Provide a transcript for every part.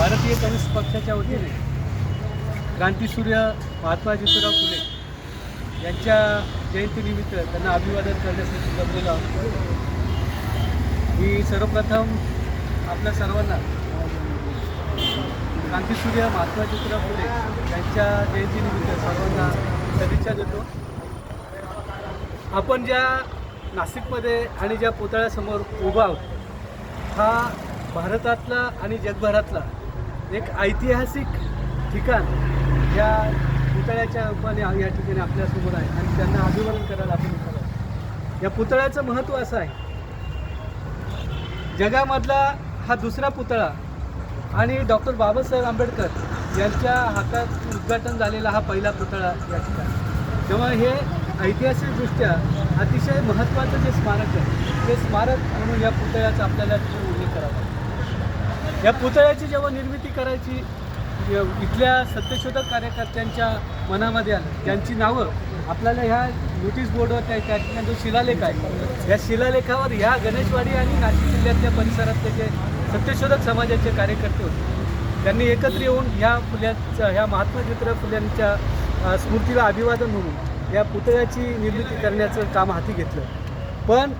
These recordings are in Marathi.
भारतीय कम्युनिस्ट पक्षाच्या वतीने क्रांतीसूर्य महात्मा ज्योतिराव फुले यांच्या जयंतीनिमित्त त्यांना अभिवादन करण्यासाठी जमलेलो आहोत. मी सर्वप्रथम आपल्या सर्वांना क्रांतीसूर्य महात्मा ज्योतिराव फुले यांच्या जयंतीनिमित्त सर्वांना सदिच्छा देतो. आपण ज्या नाशिकमध्ये आणि ज्या पुतळ्यासमोर उभा आहोत हा भारतातला आणि जगभरातला एक ऐतिहासिक ठिकाण या पुतळ्याच्या रूपाने या ठिकाणी आपल्यासमोर आहे आणि त्यांना अभिवादन करायला आपण इथं या पुतळ्याचं महत्त्व असं आहे. जगामधला हा दुसरा पुतळा आणि डॉक्टर बाबासाहेब आंबेडकर यांच्या हातात उद्घाटन झालेला हा पहिला पुतळा या ठिकाणी. तेव्हा हे ऐतिहासिकदृष्ट्या अतिशय महत्त्वाचं जे स्मारक आहे ते स्मारक म्हणून या पुतळ्याचं आपल्याला या पुतळ्याची जेव्हा निर्मिती करायची इथल्या सत्यशोधक कार्यकर्त्यांच्या मनामध्ये आलं. त्यांची नावं आपल्याला ह्या नोटीस बोर्डवर त्या त्या ठिकाणी जो शिलालेख आहे या शिलालेखावर ह्या गणेशवाडी आणि नाशिक जिल्ह्यातल्या परिसरातले जे सत्यशोधक समाजाचे कार्यकर्ते होते त्यांनी एकत्र येऊन ह्या फुल्यांच्या ह्या महात्मा ज्योतिराव फुल्यांच्या स्मृतीला अभिवादन म्हणून या पुतळ्याची निर्मिती करण्याचं काम हाती घेतलं. पण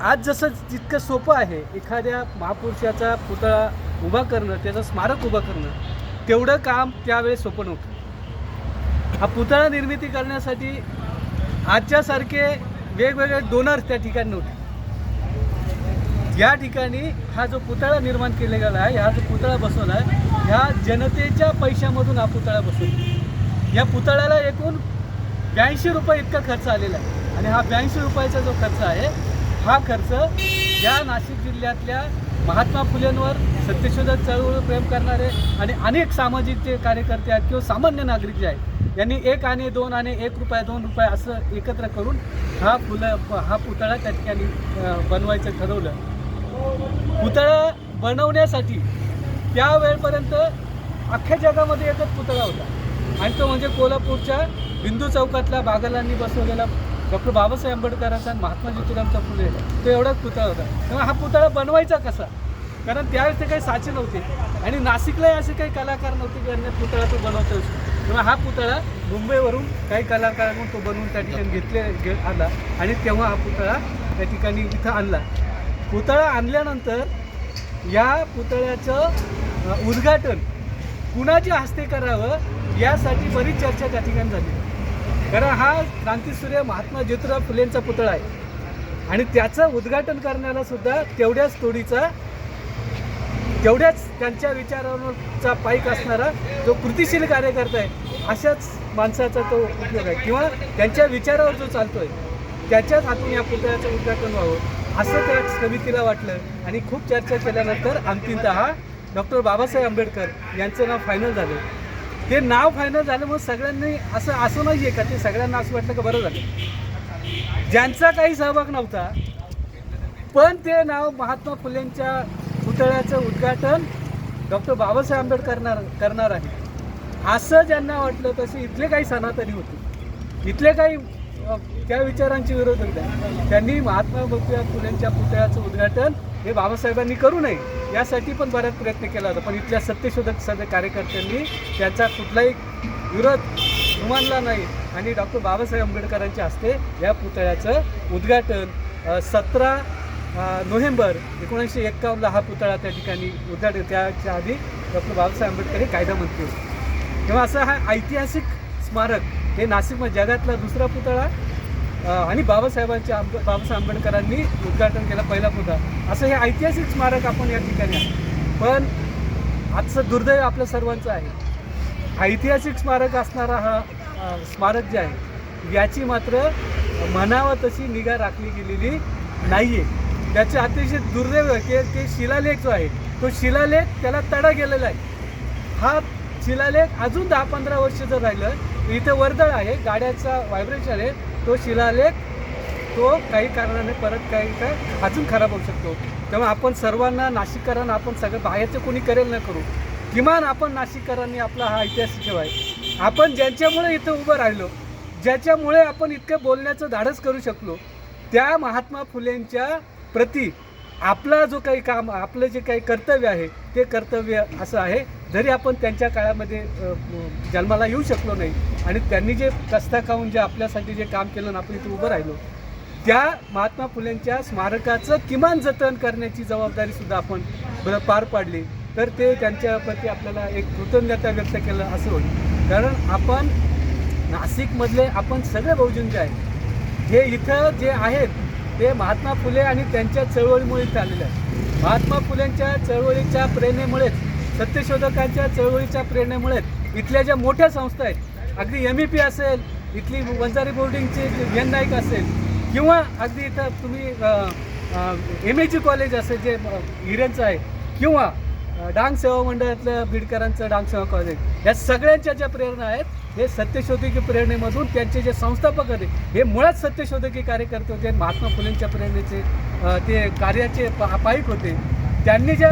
आज जसं जितकं सोपं आहे एखाद्या महापुरुषाचा पुतळा उभा करणं त्याचं स्मारक उभं करणं तेवढं काम त्यावेळेस सोपं नव्हतं. हा पुतळा निर्मिती करण्यासाठी आजच्यासारखे वेगवेगळे डोनर्स त्या ठिकाणी नव्हते. या ठिकाणी हा जो पुतळा निर्माण केला गेला आहे हा जो पुतळा बसवला आहे ह्या जनतेच्या पैशामधून हा पुतळा बसवला या पुतळ्याला एकूण ब्याऐंशी रुपये इतका खर्च आलेला आहे. आणि हा ब्याऐंशी रुपयाचा जो खर्च आहे हा खर्च या नाशिक जिल्ह्यातल्या महात्मा फुलेंवर सत्यशोधक चळवळ प्रेम करणारे आणि अनेक सामाजिक जे कार्यकर्ते आहेत किंवा सामान्य नागरिक जे आहेत यांनी एक आणि दोन आणि एक रुपया दोन रुपये असं एकत्र करून हा फुलं हा पुतळा त्या ठिकाणी बनवायचं ठरवलं. पुतळा बनवण्यासाठी त्या वेळपर्यंत अख्ख्या जगामध्ये एकच पुतळा होता. आणि तो म्हणजे कोल्हापूरच्या बिंदू चौकातल्या बागलांनी बसवलेला डॉक्टर बाबासाहेब आंबेडकरांचा महात्मा ज्योतिरामचा फुले तो एवढाच पुतळा होता. तेव्हा हा पुतळा बनवायचा कसा? कारण त्यावेळेस ते काही साचे नव्हते. आणि नाशिकलाही असे काही कलाकार नव्हते की ज्यांनी पुतळा तो बनवता येऊ तेव्हा हा पुतळा मुंबईवरून काही कलाकारांकडून तो बनवून त्या ठिकाणी घेतले आला आणि तेव्हा हा पुतळा त्या ठिकाणी इथं आणला. पुतळा आणल्यानंतर या पुतळ्याचं उद्घाटन कुणाच्या हस्ते करावं यासाठी बरीच चर्चा त्या ठिकाणी झाली. कारण हा क्रांतीसूर्य महात्मा ज्योतिराव फुलेंचा पुतळा आहे. आणि त्याचं उद्घाटन करण्याला सुद्धा तेवढ्याच तोडीचा तेवढ्याच त्यांच्या विचारांवरचा पाईक असणारा जो कृतिशील कार्यकर्ता आहे अशाच माणसाचा तो उपयोग आहे. किंवा त्यांच्या विचारावर जो चालतोय त्याच्याच हातून या पुतळ्याचं उद्घाटन व्हावं असं त्या समितीला वाटलं. आणि खूप चर्चा केल्यानंतर अंतिमतः हा डॉक्टर बाबासाहेब आंबेडकर यांचं नाव फायनल झालं. ते नाव फायनल झालं मग सगळ्यांनी असं असं नाही आहे का? ते सगळ्यांना असं वाटलं का बरं झालं? ज्यांचा काही सहभाग नव्हता पण ते नाव महात्मा फुलेंच्या पुतळ्याचं उद्घाटन डॉक्टर बाबासाहेब आंबेडकर करणार करणार आहे. असं ज्यांना वाटलं तसे इथले काही सनातनी होते. इथले काही त्या विचारांची विरोध होते त्यांनी महात्मा ज्योतिराव फुलेंच्या पुतळ्याचं उद्घाटन हे बाबासाहेबांनी करू नये यासाठी पण बऱ्याच प्रयत्न केला होता. पण इथल्या सत्यशोधक सद कार्यकर्त्यांनी त्याचा कुठलाही विरोध मानला नाही आणि डॉक्टर बाबासाहेब आंबेडकरांच्या हस्ते या पुतळ्याचं उद्घाटन सतरा नोव्हेंबर एकोणीसशे एक्कावन्नला हा पुतळा त्या ठिकाणी उद्घाटन त्याच्या आधी डॉक्टर बाबासाहेब आंबेडकर हे कायदामंत्री होते. तेव्हा असं हा ऐतिहासिक स्मारक हे नाशिकमध्ये जगातला दुसरा पुतळा आणि बाबासाहेबांच्या आंब बाबासाहेब आंबेडकरांनी उद्घाटन केला पहिला पुतळा असं हे ऐतिहासिक स्मारक आपण या ठिकाणी आहे. पण आजचं दुर्दैव आपल्या सर्वांचं आहे. ऐतिहासिक स्मारक असणारा हा स्मारक जे आहे याची मात्र म्हणावं तशी निगा राखली गेलेली नाही आहे त्याचे अतिशय दुर्दैव आहे. की ते शिलालेख जो आहे तो शिलालेख त्याला तडा गेलेला आहे. हा शिलालेख अजून दहा पंधरा वर्ष जर राहिलं तर इथं वर्दळ आहे गाड्याचा व्हायब्रेशन आहे तो शिलालेख तो काही कारणाने परत काही काय अजून खराब होऊ शकतो. तेव्हा आपण सर्वांना नाशिककरांना आपण सगळं बाहेरचं कोणी करेल न करू. किमान आपण नाशिककरांनी आपला हा इतिहास ठेवाय. आपण ज्यांच्यामुळे इथं उभं राहिलो ज्याच्यामुळे आपण इतकं बोलण्याचं धाडस करू शकलो त्या महात्मा फुलेंच्या प्रती आपला जो काही काम आपलं जे काही कर्तव्य आहे ते कर्तव्य असं आहे. जरी आपण त्यांच्या काळामध्ये जन्माला येऊ शकलो नाही आणि त्यांनी जे कस्ता खाऊन जे आपल्यासाठी जे काम केलं आणि आपण इथे उभं राहिलो त्या महात्मा फुलेंच्या स्मारकाचं किमान जतन करण्याची जबाबदारी सुद्धा आपण पार पाडली तर ते त्यांच्याप्रती आपल्याला एक कृतज्ञता व्यक्त केलं असं होईल. कारण आपण नाशिकमधले आपण सगळे बहुजन जे आहे हे इथं जे आहेत ते महात्मा फुले आणि त्यांच्या चळवळीमुळे झालेलं आहे आहेत. महात्मा फुलेंच्या चळवळीच्या प्रेरणेमुळेच सत्यशोधकांच्या चळवळीच्या प्रेरणेमुळेच इथल्या ज्या मोठ्या संस्था आहेत अगदी एम ई पी असेल इथली वंजारी बोर्डिंगचे व्यन नाईक असेल किंवा अगदी इथं तुम्ही एम ए जी कॉलेज असेल जे अ, हिरेंचं आहे किंवा डांग सेवा मंडळातलं बीडकरांचं डांग सेवा कॉलेज या सगळ्यांच्या ज्या प्रेरणा आहेत हे सत्यशोधकी प्रेरणेमधून त्यांचे जे संस्थापक होते हे मुळात सत्यशोधकी कार्यकर्ते होते महात्मा फुलेंच्या प्रेरणेचे ते कार्याचे पा पाईक होते. त्यांनी ज्या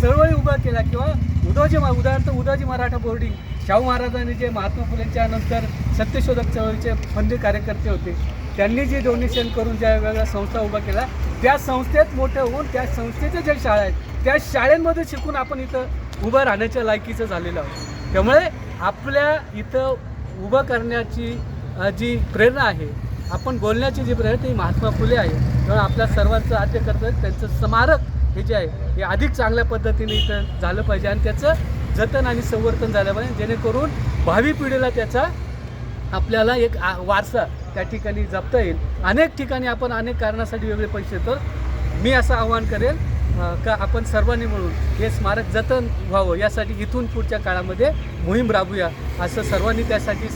चळवळी उभा केल्या किंवा उदाजी मा उदाहरणार्थ उदाजी मराठा बोर्डिंग शाहू महाराजांनी जे महात्मा फुलेंच्या नंतर सत्यशोधक चळवळीचे फंदी कार्यकर्ते होते त्यांनी जे डोनेशन करून ज्या वेगवेगळ्या संस्था उभा केल्या त्या संस्थेत मोठं होऊन त्या संस्थेच्या ज्या शाळा आहेत त्या शाळेमध्ये शिकून आपण इथं उभं राहण्याच्या लायकीचं झालेलं आहोत. त्यामुळे आपल्या इथं उभं करण्याची जी प्रेरणा आहे आपण बोलण्याची जी प्रेरणा ती महात्मा फुले आहे त्यामुळे आपल्या सर्वांचं आद्य कर्तव्य त्यांचं स्मारक हे जे आहे हे अधिक चांगल्या पद्धतीने इथं झालं पाहिजे आणि त्याचं जतन आणि संवर्धन झालं पाहिजे. जेणेकरून भावी पिढीला त्याचा आपल्याला एक आ- वारसा त्या ठिकाणी जपता येईल. अनेक ठिकाणी आपण अनेक कारणासाठी वेगळे पैसे देतो. मी असं आवाहन करेन का आपण सर्वांनी मिळून हे स्मारक जतन व्हावं यासाठी इथून पुढच्या काळामध्ये मोहीम राबूया असं सर्वांनी त्यासाठी